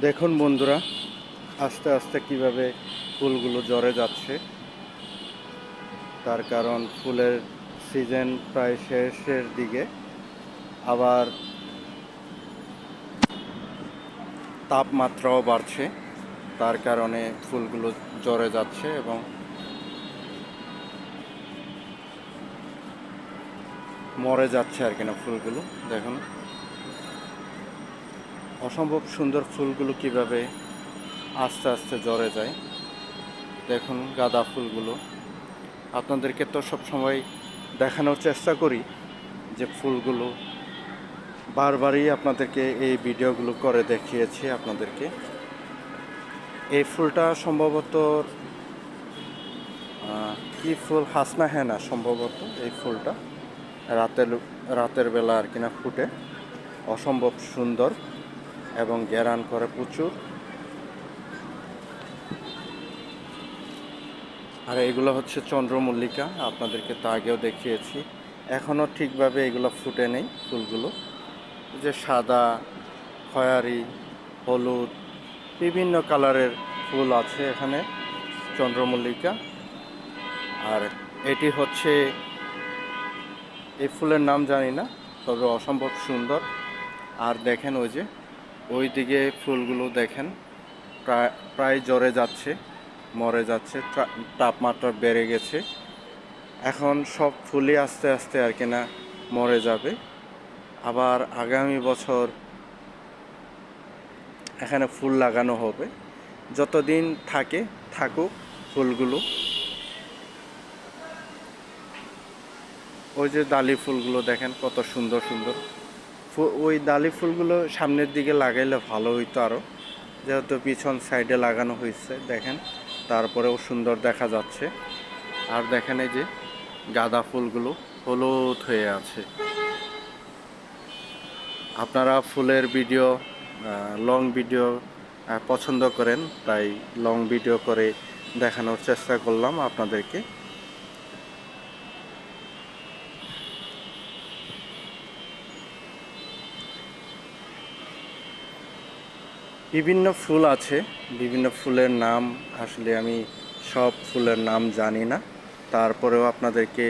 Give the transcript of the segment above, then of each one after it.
দেখুন বন্ধুরা, আস্তে আস্তে কীভাবে ফুলগুলো জ্বরে যাচ্ছে। তার কারণ ফুলের সিজন প্রায় শেষের দিকে। আবার তাপমাত্রাও বাড়ছে, তার কারণে ফুলগুলো জ্বরে যাচ্ছে এবং মরে যাচ্ছে আর কিনা ফুলগুলো। দেখুন। অসম্ভব সুন্দর ফুলগুলো কীভাবে আস্তে আস্তে জ্বরে যায়। দেখুন গাঁদা ফুলগুলো। আপনাদেরকে তো সব সময় দেখানোর চেষ্টা করি যে ফুলগুলো বারবারই আপনাদেরকে এই ভিডিওগুলো করে দেখিয়েছি আপনাদেরকে। এই ফুলটা সম্ভবত কি ফুল? হাসনা হেনা সম্ভবত এই ফুলটা। রাতের রাতের বেলা আর কিনা ফুটে। অসম্ভব সুন্দর। এবং গ্যারান করে প্রচুর। আর এগুলো হচ্ছে চন্দ্রমল্লিকা, আপনাদেরকে তো আগেও দেখিয়েছি। এখনও ঠিকভাবে এগুলো ফুটে নেই ফুলগুলো। যে সাদা, খয়ারি, হলুদ, বিভিন্ন কালারের ফুল আছে এখানে চন্দ্রমল্লিকা। আর এটি হচ্ছে, এই ফুলের নাম জানি না, তবে অসম্ভব সুন্দর। আর দেখেন ওই যে ওই দিকে ফুলগুলো দেখেন। প্রায় প্রায় জ্বরে যাচ্ছে, মরে যাচ্ছে তাপমাত্রা বেড়ে গেছে। এখন সব ফুলই আস্তে আস্তে আর কি না মরে যাবে। আবার আগামী বছর এখানে ফুল লাগানো হবে। যতদিন থাকে, থাকুক ফুলগুলো। ওই যে ডালি ফুলগুলো দেখেন কত সুন্দর সুন্দর। ওই ডালি ফুলগুলো সামনের দিকে লাগাইলে ভালো হইতো আরও যেহেতু পিছন সাইডে লাগানো হয়েছে দেখেন। তারপরেও সুন্দর দেখা যাচ্ছে। আর দেখেন এই যে গাঁদা ফুলগুলো হলুদ হয়ে আছে। আপনারা ফুলের ভিডিও লং ভিডিও পছন্দ করেন, তাই লং ভিডিও করে দেখানোর চেষ্টা করলাম আপনাদেরকে। বিভিন্ন ফুল আছে, বিভিন্ন ফুলের নাম আসলে আমি সব ফুলের নাম জানি না। তারপরেও আপনাদেরকে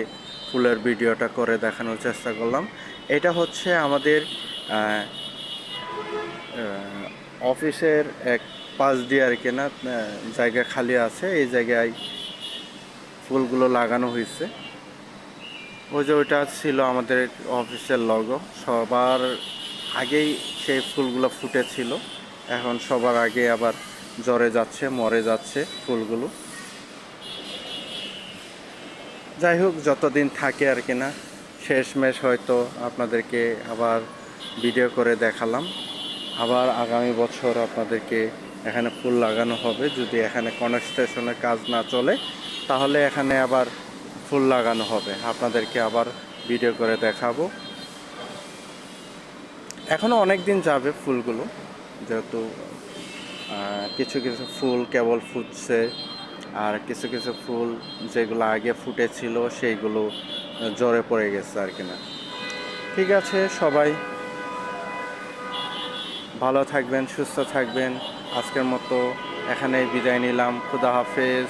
ফুলের ভিডিওটা করে দেখানোর চেষ্টা করলাম। এটা হচ্ছে আমাদের অফিসের এক পাশ দিয়ে আর কি না জায়গা খালি আছে। এই জায়গায় ফুলগুলো লাগানো হয়েছে। ওই যে ওইটা ছিল আমাদের অফিসের লগো সবার আগেই সেই ফুলগুলো ফুটেছিল। এখন সবার আগে আবার জ্বরে যাচ্ছে, মরে যাচ্ছে ফুলগুলো। যাই হোক, যতদিন থাকে আর কি না, শেষমেশ হয়তো আপনাদেরকে আবার ভিডিও করে দেখালাম। আবার আগামী বছর আপনাদেরকে এখানে ফুল লাগানো হবে। যদি এখানে কনস্ট্রাকশনের কাজ না চলে, তাহলে এখানে আবার ফুল লাগানো হবে। আপনাদেরকে আবার ভিডিও করে দেখাবো। এখনও অনেক দিন যাবে ফুলগুলো। যেহেতু কিছু কিছু ফুল কেবল ফুটছে, আর কিছু কিছু ফুল যেগুলো আগে ফুটেছিল সেইগুলো জ্বরে পড়ে গেছে আর কি না। ঠিক আছে, সবাই ভালো থাকবেন, সুস্থ থাকবেন। আজকের মতো এখানেই বিদায় নিলাম। খুদা হাফেজ।